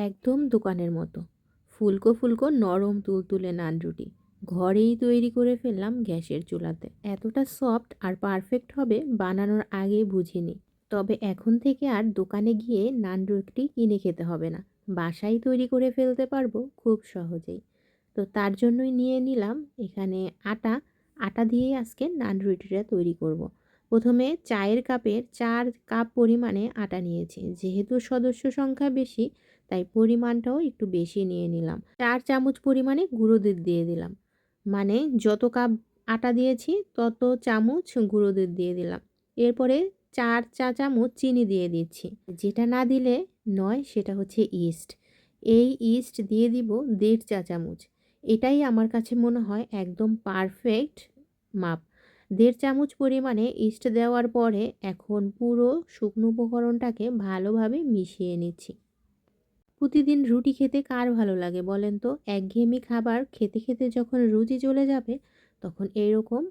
একদম দোকানের মতো। ফুলকো ফুলকো নরম তুলতুলে নান রুটি ঘরেই তৈরি করে ফেললাম গ্যাসের চুলাতে। এতটা সফট আর পারফেক্ট হবে বানানোর আগেই বুঝিনি। তবে এখন থেকে আর দোকানে গিয়ে নান রুটি কিনে খেতে হবে না। বাসায় তৈরি করে ফেলতে পারব খুব সহজেই। তো তার জন্যই নিয়ে নিলাম এখানে আটা। আটা দিয়েই আজকে নান রুটিটা তৈরি করব। প্রথমে চায়ের কাপের চার কাপ পরিমাণে আটা নিয়েছি। যেহেতু সদস্য সংখ্যা বেশি, তাই পরিমাণটাও একটু বেশি নিয়ে নিলাম। চার চামচ পরিমাণে গুঁড়ো দুধ দিয়ে দিলাম। মানে যত কাপ আটা দিয়েছি, তত চামচ গুঁড়ো দুধ দিয়ে দিলাম। এরপরে চার চা চামচ চিনি দিয়ে দিচ্ছি। যেটা না দিলে নয়, সেটা হচ্ছে ইস্ট। এই ইস্ট দিয়ে দিব দেড় চা চামচ। এটাই আমার কাছে মনে হয় একদম পারফেক্ট মাপ। দেড় চামচ পরিমাণে ইস্ট দেওয়ার পরে এখন পুরো শুকনো উপকরণটাকে ভালোভাবে মিশিয়ে নিচ্ছি। প্রতিদিন রুটি খেতে কার ভালো লাগে বলেন তো? একঘেয়েমি খাবার খেতে খেতে যখন রুচি চলে যাবে, তখন এরকম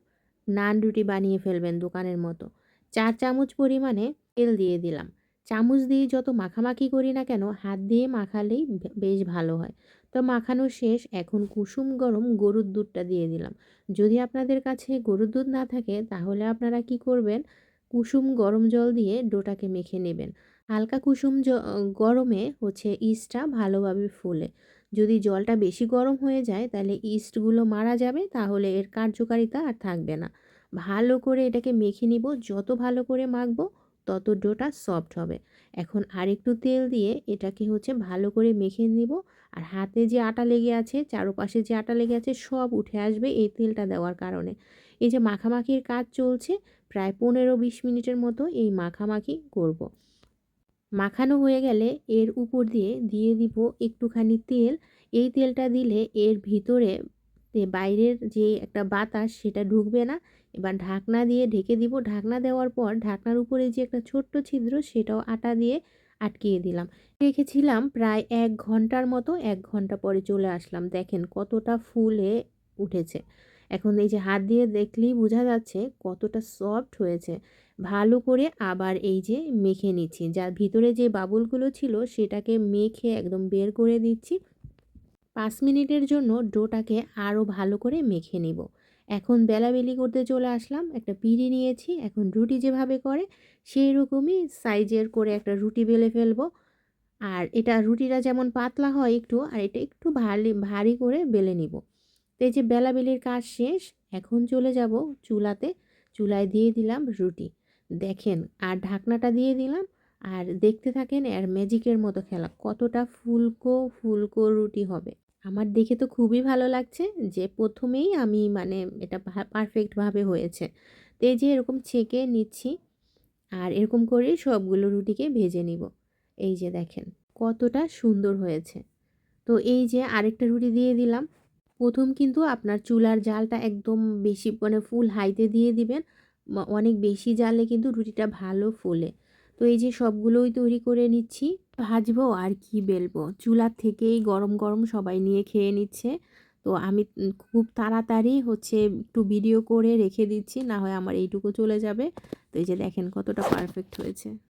নান রুটি বানিয়ে ফেলবেন দোকানের মতো। চার চামচ পরিমাণে তেল দিয়ে দিলাম। চামচ দিয়ে যত মাখামাখি করি না কেন, হাত দিয়ে মাখালেই বেশ ভালো হয়। তো মাখানো শেষ, এখন কুসুম গরম গরুর দুধটা দিয়ে দিলাম। যদি আপনাদের কাছে গরুর দুধ না থাকে, তাহলে আপনারা কি করবেন? কুসুম গরম জল দিয়ে ডোটাকে মেখে নেবেন। হালকা কুসুম গরমে হচ্ছে ইস্টটা ভালোভাবে ফুলে। যদি জলটা বেশি গরম হয়ে যায়, তাহলে ইস্টগুলো মারা যাবে, তাহলে এর কার্যকারিতা আর থাকবে না। ভালো করে এটাকে মেখে নিব, যত ভালো করে মাখবো তত ডোটা সফট হবে। এখন আরেকটু তেল দিয়ে এটাকে হচ্ছে ভালো করে মেখে নিব আর হাতে যে আটা লেগে আছে, চারোপাশে যে আটা লেগে আছে সব উঠে আসবে এই তেলটা দেওয়ার কারণে। এই যে মাখামাখির কাজ চলছে, প্রায় পনেরো বিশ মিনিটের মতো এই মাখামাখি করব। মাখানো হয়ে গেলে এর উপর দিয়ে দিয়ে দিব একটুখানি তেল। এই তেলটা দিলে এর ভিতরে বাইরের যে একটা বাতাস সেটা ঢুকবে না। এবার ঢাকনা দিয়ে ঢেকে দিব। ঢাকনা দেওয়ার পর ঢাকনার উপরে যে একটা ছোট্ট ছিদ্র সেটাও আটা দিয়ে আটকিয়ে দিলাম। রেখেছিলাম প্রায় এক ঘণ্টার মতো। এক ঘণ্টা পরে চলে আসলাম। দেখেন কতটা ফুলে উঠেছে। এখন এই যে হাত দিয়ে দেখলেই বোঝা যাচ্ছে কতটা সফট হয়েছে। ভালো করে আবার এই যে মেখে নিচ্ছি। যার ভিতরে যে বাবুলগুলো ছিল সেটাকে মেখে একদম বের করে দিচ্ছি। পাঁচ মিনিটের জন্য ডোটাকে আরও ভালো করে মেখে নিব। এখন বেলাবেলি করতে চলে আসলাম, একটা পিড়ি নিয়েছি, এখন রুটি যেভাবে করে সেই রকমই সাইজের করে একটা রুটি বেলে ফেলব। আর এটা রুটিটা যেমন পাতলা হয় একটু, আর এটা একটু ভারী ভারী করে বেলে নিব। তো এই যে বেলাবেলির কাজ শেষ, এখন চলে যাব চুলাতে। চুলায় দিয়ে দিলাম রুটি। দেখেন, আর ঢাকনাটা দিয়ে দিলাম, আর দেখতে থাকেন আর ম্যাজিকের মতো খেলা, কতটা ফুলকো ফুলকো রুটি হবে। আমার দেখে তো খুবই ভালো লাগছে যে প্রথমেই আমি মানে এটা পারফেক্টভাবে হয়েছে। তো এই যে এরকম ছেঁকে নিচ্ছি আর এরকম করেই সবগুলো রুটিকে ভেজে নিব। এই যে দেখেন কতটা সুন্দর হয়েছে। তো এই যে আরেকটা রুটি দিয়ে দিলাম। প্রথম কিন্তু আপনার চুলার জালটা একদম বেশি মানে ফুল হাইতে দিয়ে দিবেন। অনেক বেশি জালে কিন্তু রুটিটা ভালো ফোলে। তো এই যে সবগুলোই তৈরি করে নিচ্ছি। ভাজবো আর কি বেলবো। চুলার থেকেই গরম গরম সবাই নিয়ে খেয়ে নিচ্ছে। তো আমি খুব তাড়াতাড়ি হচ্ছে একটু ভিডিও করে রেখে দিচ্ছি, না হয় আমার এইটুকু চলে যাবে। তো এই যে দেখেন কতটা পারফেক্ট হয়েছে।